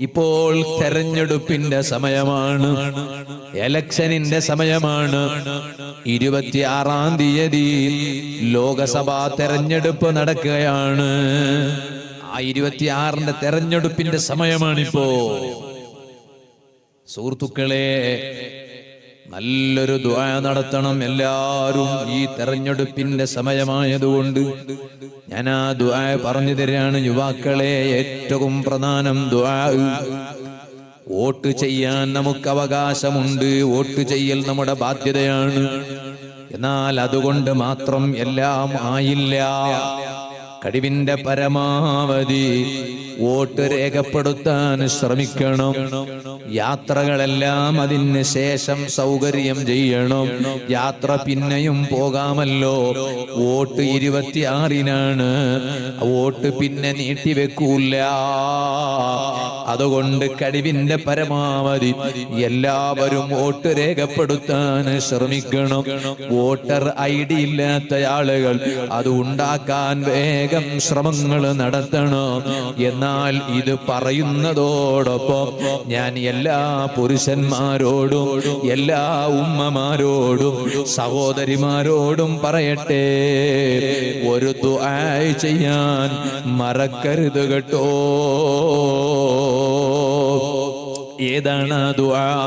ഇപ്പോൾ തെരഞ്ഞെടുപ്പിന്റെ സമയമാണ്. എലക്ഷനിന്റെ സമയമാണ്. ഇരുപത്തിയാറാം തീയതി ലോകസഭാ തെരഞ്ഞെടുപ്പ് നടക്കുകയാണ്. ആ ഇരുപത്തിയാറിന്റെ തെരഞ്ഞെടുപ്പിന്റെ സമയമാണിപ്പോ. സുഹൃത്തുക്കളെ നല്ലൊരു ദ്വാ നടത്തണം എല്ലാവരും ഈ തെരഞ്ഞെടുപ്പിന്റെ സമയമായതുകൊണ്ട്. ഞാൻ ആ ദ്വാ പറഞ്ഞു തരാണ് യുവാക്കളെ ഏറ്റവും പ്രധാനം ദ്വാ വോട്ട് ചെയ്യാൻ നമുക്ക് അവകാശമുണ്ട് വോട്ട് ചെയ്യൽ നമ്മുടെ ബാധ്യതയാണ്. എന്നാൽ അതുകൊണ്ട് മാത്രം എല്ലാം ആയില്ല. കഴിവിന്റെ പരമാവധി വോട്ട് രേഖപ്പെടുത്താൻ ശ്രമിക്കണം. യാത്രകളെല്ലാം അതിന് ശേഷം സൗകര്യം ചെയ്യണം. യാത്ര പിന്നെയും പോകാമല്ലോ. വോട്ട് ഇരുപത്തിയാറിനാണ്. വോട്ട് പിന്നെ നീട്ടിവെക്കൂല അതുകൊണ്ട് കഴിവിന്റെ പരമാവധി എല്ലാവരും വോട്ട് രേഖപ്പെടുത്താൻ ശ്രമിക്കണം. വോട്ടർ ഐ ഡി ഇല്ലാത്ത ആളുകൾ അത് ഉണ്ടാക്കാൻ വേഗം ശ്രമങ്ങൾ നടത്തണം. എന്നാൽ ഇത് പറയുന്നതോടൊപ്പം ഞാൻ എല്ലാ പുരുഷന്മാരോടും എല്ലാ ഉമ്മമാരോടും സഹോദരിമാരോടും പറയട്ടെ. ഒരു ദുആ ചെയ്യാൻ മറക്കരുത് കേട്ടോ. ഏതാണ് ദുആ?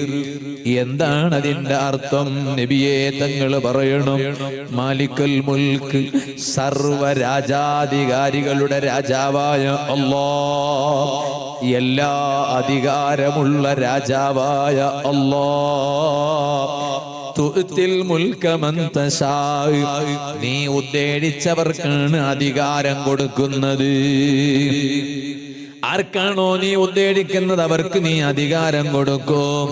എന്താണ് അതിന്റെ അർത്ഥം? നബിയെ തങ്ങൾ പറയണം. മാലിക്കൽ മുൽക്ക് സർവ രാജാധികാരികളുടെ രാജാവായ അല്ലാ എല്ലാ അധികാരമുള്ള രാജാവായ അല്ലാ നീ ഉദ്ദേശിച്ചവർക്കാണ് അധികാരം കൊടുക്കുന്നത്. ആർക്കാണോ നീ ഉദ്ദേശിക്കുന്നത് അവർക്ക് നീ അധികാരം കൊടുക്കും.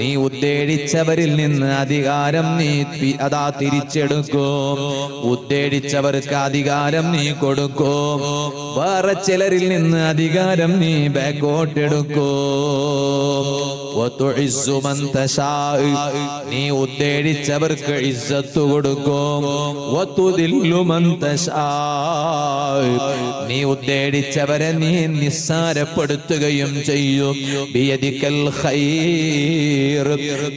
നീ ഉദ്ദേശിച്ചവരിൽ നിന്ന് അധികാരം നീ അതാ തിരിച്ചെടുക്കും. ഉദ്ദേശിച്ചവർക്ക് അധികാരം നീ കൊടുക്കും. വേറെ ചിലരിൽ നിന്ന് അധികാരം നീ ബാക്കോട്ട് നീ ഉദ്ദേശിച്ചവർക്ക് ഇസ്സത്ത് കൊടുക്കും. നീ ഉദ്ദേശിച്ചവരെ നീ നിസ്സാരപ്പെടുത്തുകയും ചെയ്യും.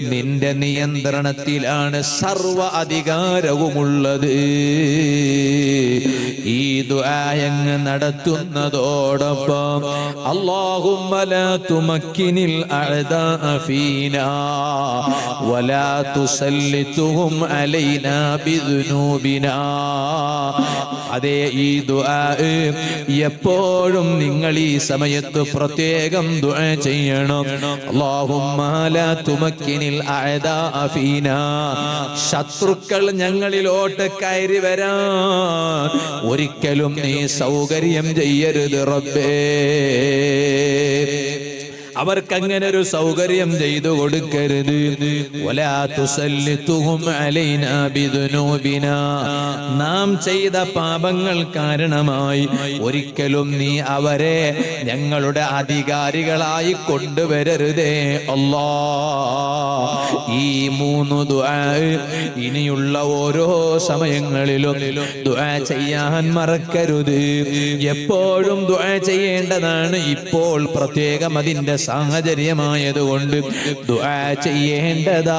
നിന്റെ നിയന്ത്രണത്തിലാണ് സർവ അധികാരവുമുള്ളത്. ദുആയങ്ങ് നടത്തുന്നതോടൊപ്പം അല്ലാഹുമ്മ ലാ തുമക്കിനിൽ അഅദാ ഫീനാ വലാ തുസല്ലിതുഹും അലൈനാ ബിദുനൂബിനാ അതേ ഈ ദുആ എപ്പോഴും നിങ്ങൾ ഈ സമയത്ത് പ്രത്യേകം ദുആ ചെയ്യണം. തുമക്കിനിൽ അഅദാ അഫീന ശത്രുക്കൾ ഞങ്ങളിലോട്ട് കയറി വരാ. ഒരിക്കലും നീ സൗകര്യം ചെയ്യരുത് റബ്ബേ. അവർക്ക് അങ്ങനെ ഒരു സൗകര്യം ചെയ്തു കൊടുക്കരുത്. നാം ചെയ്ത പാപങ്ങൾ കാരണമായി ഒരിക്കലും നീ അവരെ ഞങ്ങളുടെ അധികാരികളായി കൊണ്ടുവരരുതേ. അല്ലാ. ഈ മൂന്ന് ഇനിയുള്ള ഓരോ സമയങ്ങളിലും ചെയ്യാൻ മറക്കരുത്. എപ്പോഴും ചെയ്യേണ്ടതാണ് ഇപ്പോൾ പ്രത്യേകം അതിന്റെ സാഹചര്യമായതുകൊണ്ട് ചെയ്യേണ്ടതാണ്.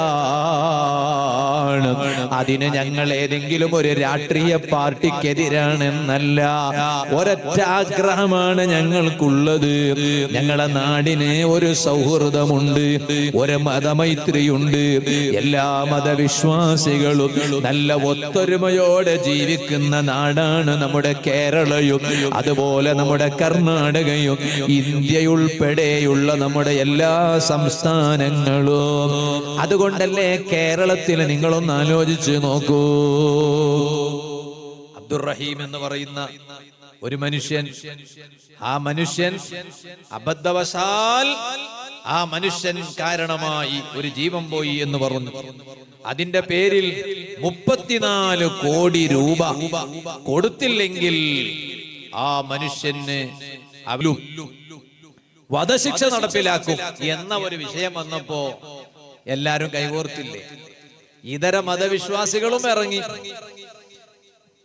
അതിന് ഞങ്ങൾ ഏതെങ്കിലും ഒരു രാഷ്ട്രീയ പാർട്ടിക്കെതിരാണെന്നല്ല ഒരൊറ്റ ആഗ്രഹമാണ് ഞങ്ങൾക്കുള്ളത്. ഞങ്ങളുടെ നാടിന് ഒരു സൗഹൃദമുണ്ട് ഒരു മതമൈത്രിയുണ്ട്. എല്ലാ മതവിശ്വാസികളും നല്ല ഒത്തൊരുമയോടെ ജീവിക്കുന്ന നാടാണ് നമ്മുടെ കേരളയും അതുപോലെ നമ്മുടെ കർണാടകയും ഇന്ത്യയുൾപ്പെടെയുള്ള നമ്മുടെ എല്ലാ സംസ്ഥാനങ്ങളും. അതുകൊണ്ടല്ലേ കേരളത്തിൽ നിങ്ങളൊന്ന് ആലോചിച്ച് നോക്കൂ. അബ്ദുറഹീം എന്ന് പറയുന്ന ഒരു മനുഷ്യൻ ആ മനുഷ്യൻ അബദ്ധവശാൽ ആ മനുഷ്യൻ കാരണമായി ഒരു ജീവൻ പോയി എന്ന് പറഞ്ഞു. അതിന്റെ പേരിൽ മുപ്പത്തിനാല് കോടി രൂപ കൊടുത്തില്ലെങ്കിൽ ആ മനുഷ്യന് അവലും വധശിക്ഷ നടപ്പിലാക്കും എന്ന ഒരു വിഷയം വന്നപ്പോ എല്ലാരും കൈകോർത്തില്ലേ? ഇതര മതവിശ്വാസികളും ഇറങ്ങി.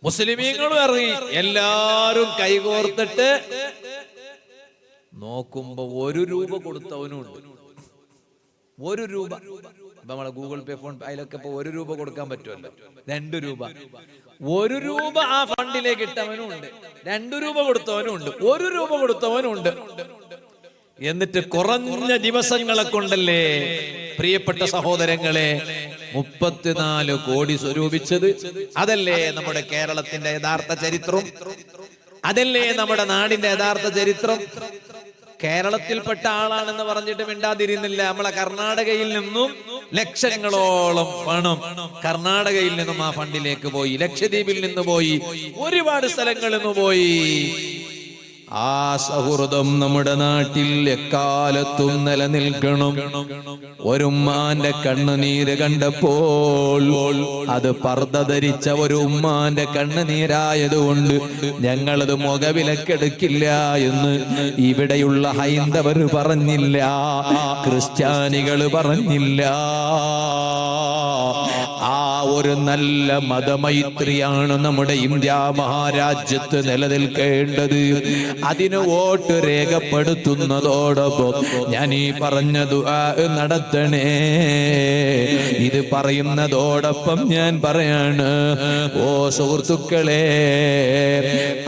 മുസ്ലിമീങ്ങളും ഇറങ്ങി. എല്ലാരും കൈകോർത്തിട്ട് നോക്കുമ്പോ ഒരു രൂപ കൊടുത്തവനും ഉണ്ട്. ഒരു രൂപ. നമ്മളെ ഗൂഗിൾ പേ ഫോൺ അതിലൊക്കെ ഇപ്പൊ ഒരു രൂപ കൊടുക്കാൻ പറ്റുമല്ലോ. രണ്ടു രൂപ. ഒരു രൂപ ആ ഫണ്ടിലേക്ക് ഇട്ടവനും ഉണ്ട്. രണ്ടു രൂപ കൊടുത്തവനും ഉണ്ട്. ഒരു രൂപ കൊടുത്തവനും ഉണ്ട്. എന്നിട്ട് കുറഞ്ഞ ദിവസങ്ങളെ കൊണ്ടല്ലേ? പ്രിയപ്പെട്ട സഹോദരങ്ങളെ മുപ്പത്തിനാല് കോടി സ്വരൂപിച്ചത്. അതല്ലേ നമ്മുടെ കേരളത്തിന്റെ യഥാർത്ഥ ചരിത്രം? അതല്ലേ നമ്മുടെ നാടിന്റെ യഥാർത്ഥ ചരിത്രം? കേരളത്തിൽപ്പെട്ട ആളാണെന്ന് പറഞ്ഞിട്ട് മിണ്ടാതിരുന്നില്ല. നമ്മളെ കർണാടകയിൽ നിന്നും ലക്ഷങ്ങളോളം പണം കർണാടകയിൽ നിന്നും ആ ഫണ്ടിലേക്ക് പോയി. ലക്ഷദ്വീപിൽ നിന്ന് പോയി. ഒരുപാട് സ്ഥലങ്ങളിൽ നിന്ന് പോയി. ആ സൗഹൃദം നമ്മുടെ നാട്ടിൽ എക്കാലത്തും നിലനിൽക്കണം. ഒരു ഒരുമ്മാന്റെ കണ്ണുനീര് കണ്ടപ്പോൾ അത് പർദ്ദ ധരിച്ച ഒരു ഉമ്മാന്റെ കണ്ണുനീരായതുകൊണ്ട് ഞങ്ങളത് മുഖവിലക്കെടുക്കില്ല എന്ന് ഇവിടെയുള്ള ഹൈന്ദവർ പറഞ്ഞില്ല ക്രിസ്ത്യാനികൾ പറഞ്ഞില്ല. ഒരു നല്ല മതമൈത്രിയാണ് നമ്മുടെ ഇന്ത്യ മഹാരാജ്യത്ത് നിലനിൽക്കേണ്ടത്. അതിന് വോട്ട് രേഖപ്പെടുത്തുന്നതോടൊപ്പം ഞാൻ ഈ പറഞ്ഞത് നടത്തണേ. ഇത് പറയുന്നതോടൊപ്പം ഞാൻ പറയാണ് ഓ സുഹൃത്തുക്കളെ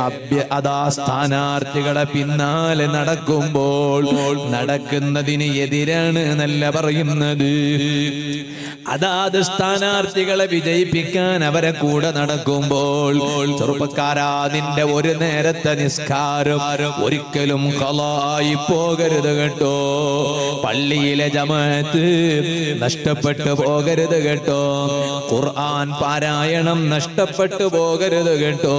അഭ്യ അതാ സ്ഥാനാർത്ഥികളെ പിന്നാലെ നടക്കുമ്പോൾ നടക്കുന്നതിന് എതിരാണ് എന്നല്ല പറയുന്നത്. അതാത് സ്ഥാനാർത്ഥികളെ വിജയിപ്പിക്കാൻ അവരെ കൂടെ നടക്കുമ്പോൾ ചെറുപ്പക്കാരാ നിന്റെ ഒരു നേരത്തെ നിസ്കാരം ഒരിക്കലും കലായി പോകരുത് കേട്ടോ. പള്ളിയിലെ ജമാഅത്ത് നഷ്ടപ്പെട്ടു പോകരുത് കേട്ടോ. ഖുർആൻ പാരായണം നഷ്ടപ്പെട്ടു പോകരുത് കേട്ടോ.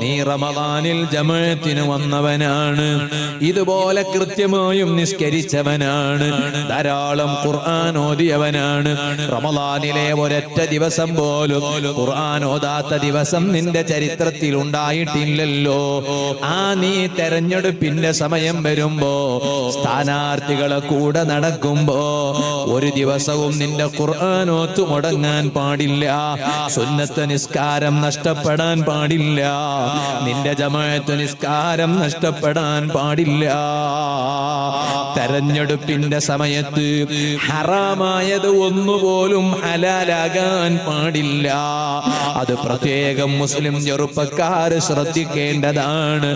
നീ റമദാനിൽ ജമാഅത്തിന് വന്നവനാണ്. ഇതുപോലെ കൃത്യമായും നിസ്കരിച്ചവനാണ്. ധാരാളം ഖുർആൻ ഓതിയവനാണ്. റമദാനിലെ ഒരൊറ്റ ദിവസം പോലും ഖുർആൻ ഓതാത്ത ദിവസം നിന്റെ ചരിത്രത്തിൽ ഉണ്ടായിട്ടില്ലല്ലോ. ആ നീ തെരഞ്ഞെടുപ്പിന്റെ സമയം വരുമ്പോ സ്ഥാനാർത്ഥികളെ കൂടെ നടക്കുമ്പോ ഒരു ദിവസവും നിന്റെ ഖുർആൻ ഓത്തു മുടങ്ങാൻ പാടില്ല. സുന്നത്ത് നിസ്കാരം നഷ്ടപ്പെടാൻ പാടില്ല. നിന്റെ ജമാഅത്ത് നിസ്കാരം നഷ്ടപ്പെടാൻ പാടില്ല. തെരഞ്ഞെടുപ്പിന്റെ സമയത്ത് ഹറാമായത് ഒന്നുപോലും ഹലാലാകാൻ പാടില്ല. അത് പ്രത്യേകം മുസ്ലിം ചെറുപ്പക്കാർ ശ്രദ്ധിക്കേണ്ടതാണ്.